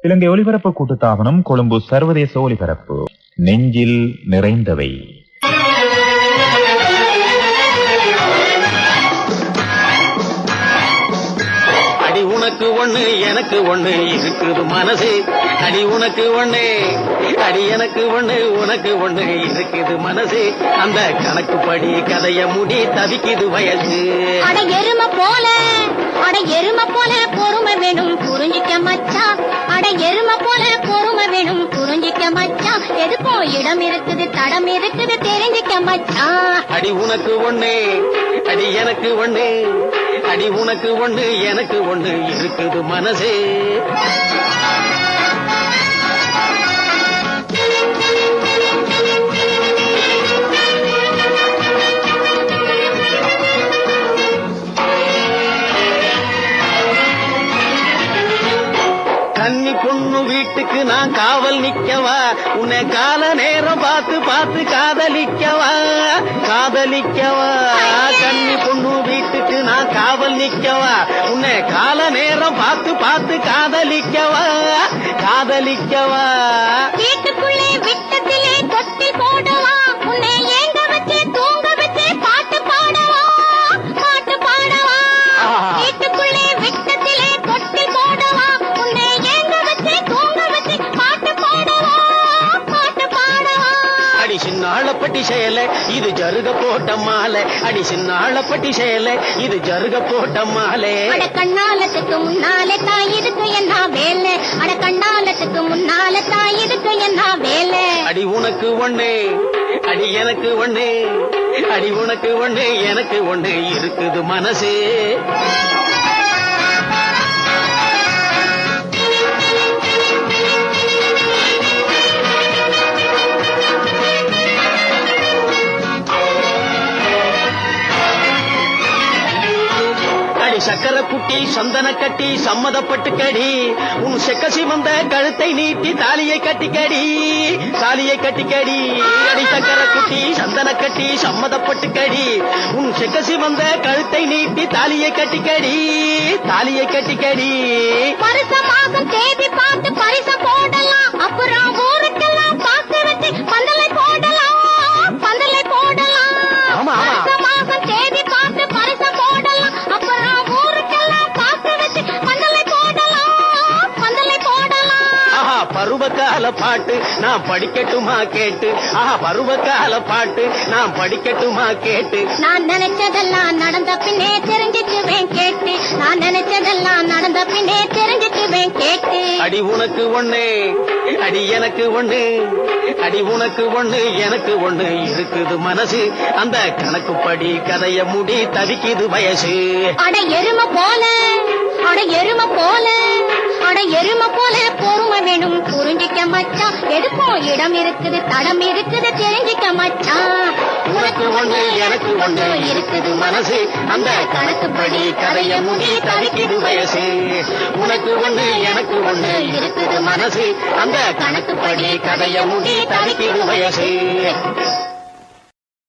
இலங்கை ஒலிபரப்பு கூட்டுத்தாபனம் கொழும்பு சர்வதேச ஒலிபரப்பு. நெஞ்சில் நிறைந்தவை. அடி உனக்கு ஒண்ணு எனக்கு ஒண்ணு இருக்குது மனசு. அடி உனக்கு ஒண்ணு அடி எனக்கு ஒண்ணு உனக்கு ஒண்ணு இருக்குது மனசு. அந்த கணக்குப்படி கதைய முடி தவிக்குது வயசு. அட எருமை போல அட எருமை போல புரிஞ்சிக்க மச்சா. அட எருமை போல பொறுமை வேணும். புரிஞ்சிக்க மச்சா. எதுக்கும் இடம் இருக்குது தடம் இருக்குது தெரிஞ்சிக்க மச்சா. அடி உனக்கு ஒண்ணு அடி எனக்கு ஒண்ணு. அடி உனக்கு ஒண்ணு எனக்கு ஒண்ணு. இருக்குது மனசே. கன்னி பொண்ணு வீட்டுக்கு நான் காவல் நிக்கவா? உன்னை கால நேரம் பார்த்து பார்த்து காதலிக்கவா? காதலிக்கவா? கண்ணி பொண்ணு வீட்டுக்கு நான் காவல் நிக்கவா? உன்னை கால நேரம் பார்த்து பார்த்து காதலிக்கவா? காதலிக்கவா? வீட்டுக்குள்ளே விட்டத்திலே கொட்டி சின்னாளப்பட்டி செயல இது ஜருக போட்ட மாலை. அடி சின்னாளப்பட்டி செயல இது ஜருக போட்ட மாலை. அட கண்ணாலத்துக்கு முன்னாலே தாய் இதுக்கு என்ன வேலை? அட கண்ணாலத்துக்கு முன்னாலே தாய் இதுக்கு என்ன வேலை? அடி உனக்கு ஒண்ணு அடி எனக்கு ஒண்ணு. அடி உனக்கு ஒண்ணு எனக்கு ஒண்ணு இருக்குது மனசு. சக்கர குட்டி சந்தன கட்டி சம்மதப்பட்டு கடி. உன் செக்கசி வந்த கழுத்தை நீட்டி தாலியை கட்டி கடி. தாலியை கட்டி கடி. அடி சக்கர குட்டி சந்தன கட்டி சம்மதப்பட்டு கடி. உன் செக்கசி வந்த கழுத்தை நீட்டி தாலியை கட்டி கடி. தாலியை கட்டி கடி. பருவகால பாட்டு நான் படிக்கட்டுமா கேட்டு? ஆஹா பருவகால பாட்டு நான் படிக்கட்டுமா கேட்டு? நான் நினைச்சதெல்லாம் நடந்த பின்னே தெரிஞ்சுக்குவேன் கேட்டு. நான் நினைச்சதெல்லாம் நடந்த பின்னே தெரிஞ்சுக்குவேன் கேட்டு. அடி உனக்கு ஒண்ணு அடி எனக்கு ஒண்ணு அடி உனக்கு ஒண்ணு எனக்கு ஒண்ணு இருக்குது மனசு. அந்த கணக்குப்படி கதைய முடி தவிக்குது வயசு. அட எருமை போல அட எருமை போல. அட எருமை போல பொறுமை வேணும். புரிஞ்சிக்க மச்சான் எதுக்கும் இடம் இருக்குது தடம் இருக்குது தெரிஞ்சிக்க மச்சான் உனக்கு ஒண்ணு எனக்கு ஒண்ணு இருக்குது மனசு. அந்த கணக்குப்படி கதைய முடி தவிக்குது வயசு. உனக்கு ஒண்ணு எனக்கு ஒண்ணு இருக்குது மனசு. அந்த கணக்குப்படி கதைய முடி தவிக்குது வயசு.